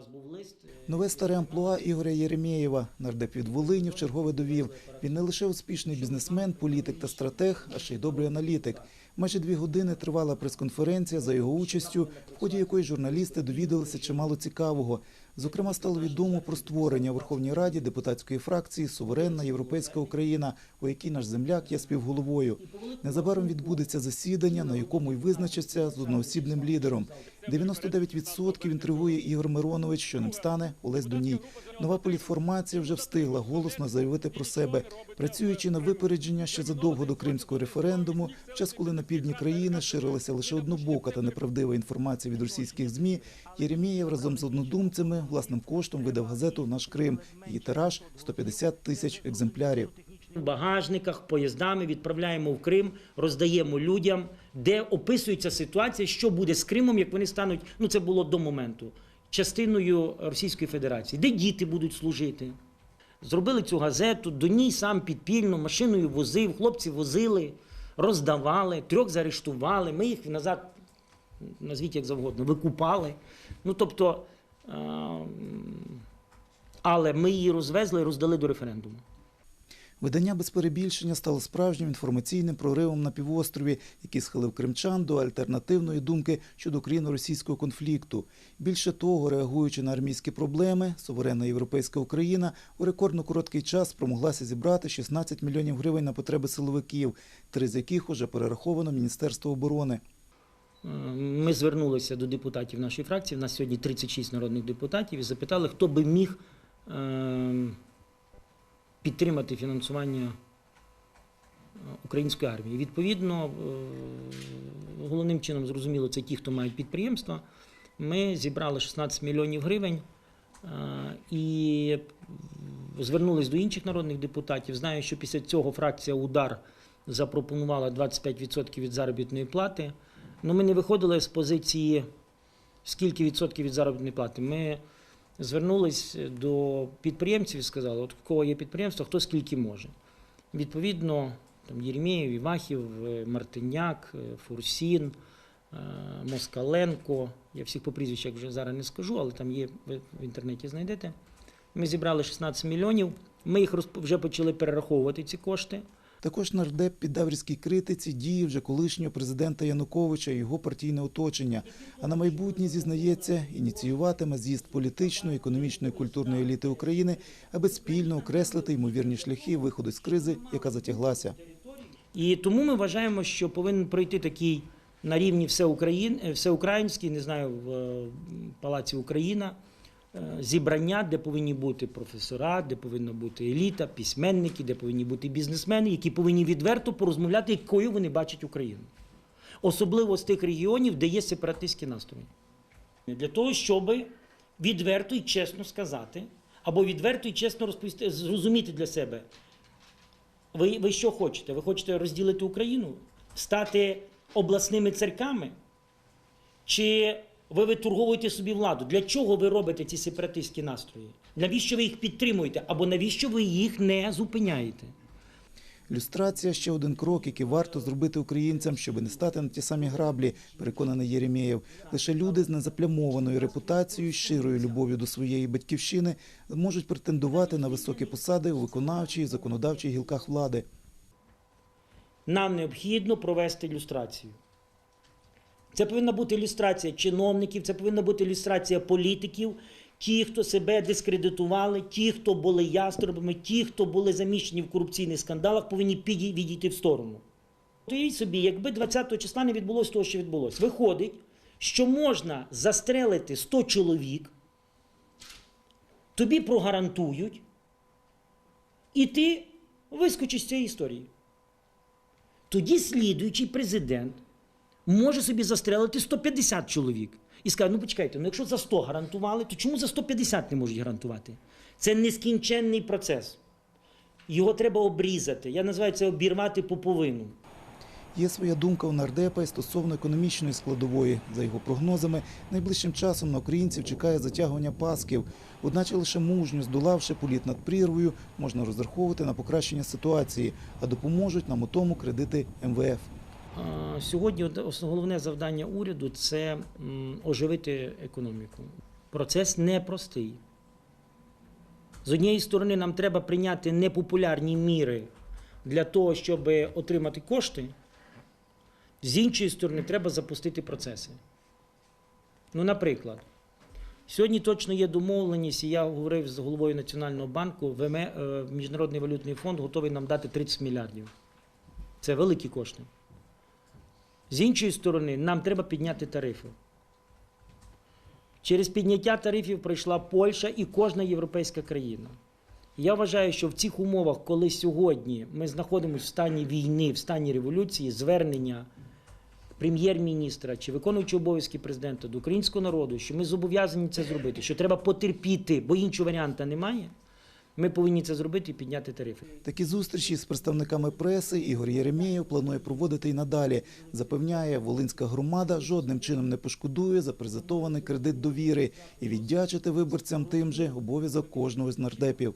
нас був лист. е, Нове старе амплуа Ігоря Єремєєва. Нардеп від Волині вчергове довів. Він не лише успішний бізнесмен, політик та стратег, а ще й добрий аналітик. Майже дві години тривала прес-конференція за його участю, в ході якої журналісти довідалися чимало цікавого. Зокрема, стало відомо про створення у Верховній Раді депутатської фракції Суверенна Європейська Україна, у якій наш земляк є співголовою. Незабаром відбудеться засідання, на якому й визначиться з одноосібним лідером. 99% інтригує Ігор Миронович, що ним стане Олесь Дуній. Нова політформація вже встигла голосно заявити про себе, працюючи на випередження ще задовго до кримського референдуму, в час, коли на півдні країни ширилася лише однобока та неправдива інформація від російських змі. Єремєєв разом з однодумцями власним коштом видав газету Наш Крим. Її тираж 150 тисяч екземплярів. В багажниках, поїздами відправляємо в Крим, роздаємо людям, де описується ситуація, що буде з Кримом, як вони стануть. Ну це було до моменту частиною Російської Федерації, де діти будуть служити. Зробили цю газету, до ній сам підпільно машиною возив, хлопці возили, роздавали, трьох заарештували. Ми їх назад, назвіть як завгодно, викупали. Ну тобто, е, але ми її розвезли і роздали до референдуму. Видання без перебільшення стало справжнім інформаційним проривом на півострові, який схилив кримчан до альтернативної думки щодо україно-російського конфлікту. Більше того, реагуючи на армійські проблеми, суверенна європейська Україна у рекордно короткий час спромоглася зібрати 16 мільйонів гривень на потреби силовиків, три з яких уже перераховано Міністерство оборони. Ми звернулися до депутатів нашої фракції. У нас сьогодні 36 народних депутатів і запитали, хто би міг е, підтримати фінансування е, української армії. Відповідно, е, головним чином зрозуміло, це ті, хто мають підприємства. Ми зібрали 16 мільйонів гривень е, і звернулись до інших народних депутатів. Знаю, що після цього фракція Удар запропонувала 25% від заробітної плати. Ну, ми не виходили з позиції скільки відсотків від заробітної плати. Ми звернулись до підприємців і сказали, от в кого є підприємство, хто скільки може. Відповідно, там Єремєєв, Івахів, е, Мартиняк, е, Фурсін, е, Москаленко. Я всіх по прізвищах вже зараз не скажу, але там є, ви в інтернеті знайдете. Ми зібрали 16 мільйонів. Ми їх вже почали перераховувати ці кошти. Також нардеп піддав різкій критиці дії вже колишнього президента Януковича і його партійне оточення. А на майбутнє зізнається, ініціюватиме з'їзд політичної, економічної, культурної еліти України, аби спільно окреслити ймовірні шляхи виходу з кризи, яка затяглася. І тому ми вважаємо, що повинен пройти такий на рівні всеукраїн, всеукраїнський, не знаю, в е, Палаці Україна, зібрання, де повинні бути професора, де повинна бути еліта, письменники, де повинні бути бізнесмени, які повинні відверто порозмовляти, якою вони бачать Україну. Особливо з тих регіонів, де є сепаратистські настрої. Для того, щоб відверто і чесно сказати, або відверто і чесно розповісти, зрозуміти для себе, ви, ви що хочете? Ви хочете розділити Україну? Стати обласними царьками? Чи ви виторговуєте собі владу? Для чого ви робите ці сепаратистські настрої? Навіщо ви їх підтримуєте? Або навіщо ви їх не зупиняєте? Люстрація ще один крок, який варто зробити українцям, щоб не стати на ті самі граблі, переконаний Єремєєв. Лише люди з незаплямованою репутацією, щирою любов'ю до своєї батьківщини можуть претендувати на високі посади у виконавчій і законодавчій гілках влади. Нам необхідно провести ілюстрацію. Це повинна бути ілюстрація чиновників, це повинна бути ілюстрація політиків, ті, хто себе дискредитували, ті, хто були ястребами, ті, хто були заміщені в корупційних скандалах, повинні відійти в сторону. Уявіть собі, якби 20 числа не відбулося того, що відбулося. Виходить, що можна застрелити 100 чоловік, тобі прогарантують, і ти вискочиш з цієї історії. Тоді слідуючий президент може собі застрелити 150 чоловік. І скаже, ну почекайте, ну якщо за 100 гарантували, то чому за 150 не можуть гарантувати? Це нескінченний процес. Його треба обрізати. Я називаю це обірвати пуповину. Є своя думка у нардепа й стосовно економічної складової. За його прогнозами, найближчим часом на українців чекає затягування пасків. Одначе лише мужньо здолавши політ над прірвою, можна розраховувати на покращення ситуації, а допоможуть нам у тому кредити МВФ. Сьогодні головне завдання уряду це оживити економіку. Процес непростий. З однієї сторони, нам треба прийняти непопулярні міри для того, щоб отримати кошти. З іншої сторони, треба запустити процеси. Ну, наприклад, сьогодні точно є домовленість, і я говорив з головою Національного банку, е, Міжнародний валютний фонд готовий нам дати 30 мільярдів. Це великі кошти. З іншої сторони, нам треба підняти тарифи. Через підняття тарифів пройшла Польща і кожна європейська країна. Я вважаю, що в цих умовах, коли сьогодні ми знаходимося в стані війни, в стані революції, звернення прем'єр-міністра чи виконуючого обов'язки президента до українського народу, що ми зобов'язані це зробити, що треба потерпіти, бо іншого варіанта немає. Ми повинні це зробити і підняти тарифи. Такі зустрічі з представниками преси Ігор Єремєєв планує проводити і надалі. Запевняє, волинська громада жодним чином не пошкодує за презентований кредит довіри і віддячити виборцям тим же обов'язок кожного з нардепів.